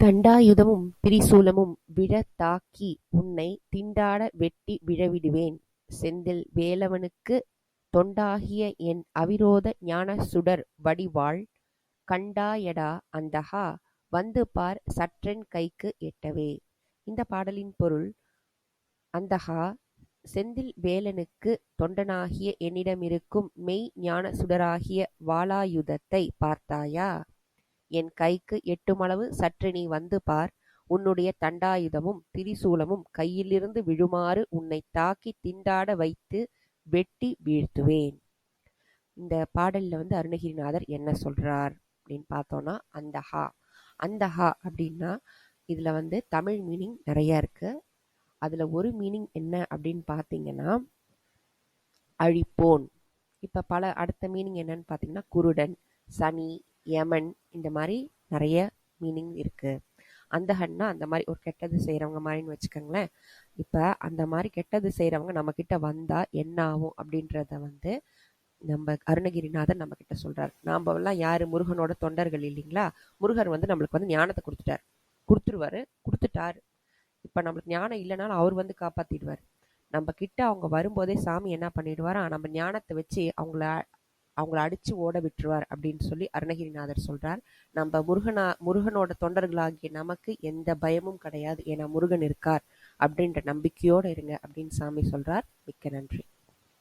தண்டாயுதமும் திரிசூலமும் விழத் தாக்கி உன்னைத் திண்டாட வெட்டி விழவிடுவேன் செந்தில் வேலவனுக்குத் தொண்டாகிய என் அவிரோத ஞானசுடர் வடிவாள் கண்டாயடா அந்தகா வந்து பார் சற்றென் கைக்கு எட்டவே. இந்தப் பாடலின் பொருள் அந்தகா, செந்தில் வேலனுக்குத் தொண்டனாகிய என்னிடமிருக்கும் மெய் ஞானசுடராகிய வாளாயுதத்தைப் பார்த்தாயா? என் கைக்கு எட்டுமளவு சற்று நீ வந்து பார். உன்னுடைய தண்டாயுதமும் திரிசூலமும் கையிலிருந்து விழுமாறு உன்னைத் தாக்கித் திண்டாட வைத்து வெட்டி வீழ்த்துவேன். இந்த பாடலில் வந்து அருணகிரிநாதர் என்ன சொல்றார் அப்படின்னு பார்த்தோன்னா அந்த ஹா. அந்த ஹா அப்படின்னா இதில் வந்து தமிழ் மீனிங் நிறைய இருக்கு. அதில் ஒரு மீனிங் என்ன அப்படின்னு பார்த்தீங்கன்னா அழிப்போன். இப்போ பல அடுத்த மீனிங் என்னன்னு பார்த்தீங்கன்னா குருடன் சனி யமன் இந்த மாதிரி நிறைய மீனிங் இருக்கு. அந்தகன்னா அந்த மாதிரி ஒரு கெட்டது செய்யறவங்க மாதிரின்னு வச்சுக்கோங்களேன். இப்ப அந்த மாதிரி கெட்டது செய்யறவங்க நம்ம கிட்ட வந்தா என்ன ஆகும் அப்படின்றத வந்து நம்ம அருணகிரிநாதன் நம்ம கிட்ட சொல்றாரு. நாம எல்லாம் யாரு? முருகனோட தொண்டர்கள் இல்லைங்களா? முருகர் வந்து நம்மளுக்கு வந்து ஞானத்தை கொடுத்துட்டார். கொடுத்துருவாரு. கொடுத்துட்டாரு. இப்ப நம்மளுக்கு ஞானம் இல்லைனாலும் அவர் வந்து காப்பாத்திடுவார். நம்ம கிட்ட அவங்க வரும்போதே சாமி என்ன பண்ணிடுவாரா? நம்ம ஞானத்தை வச்சு அவங்கள அவங்கள அடிச்சு ஓட விட்டுருவார் அப்படின்னு சொல்லி அருணகிரிநாதர் சொல்றார். நம்ம முருகனா முருகனோட தொண்டர்களாகிய நமக்கு எந்த பயமும் கிடையாது. ஏன்னா முருகன் இருக்கார் அப்படின்ற நம்பிக்கையோட இருங்க அப்படின்னு சாமி சொல்றார். மிக்க நன்றி.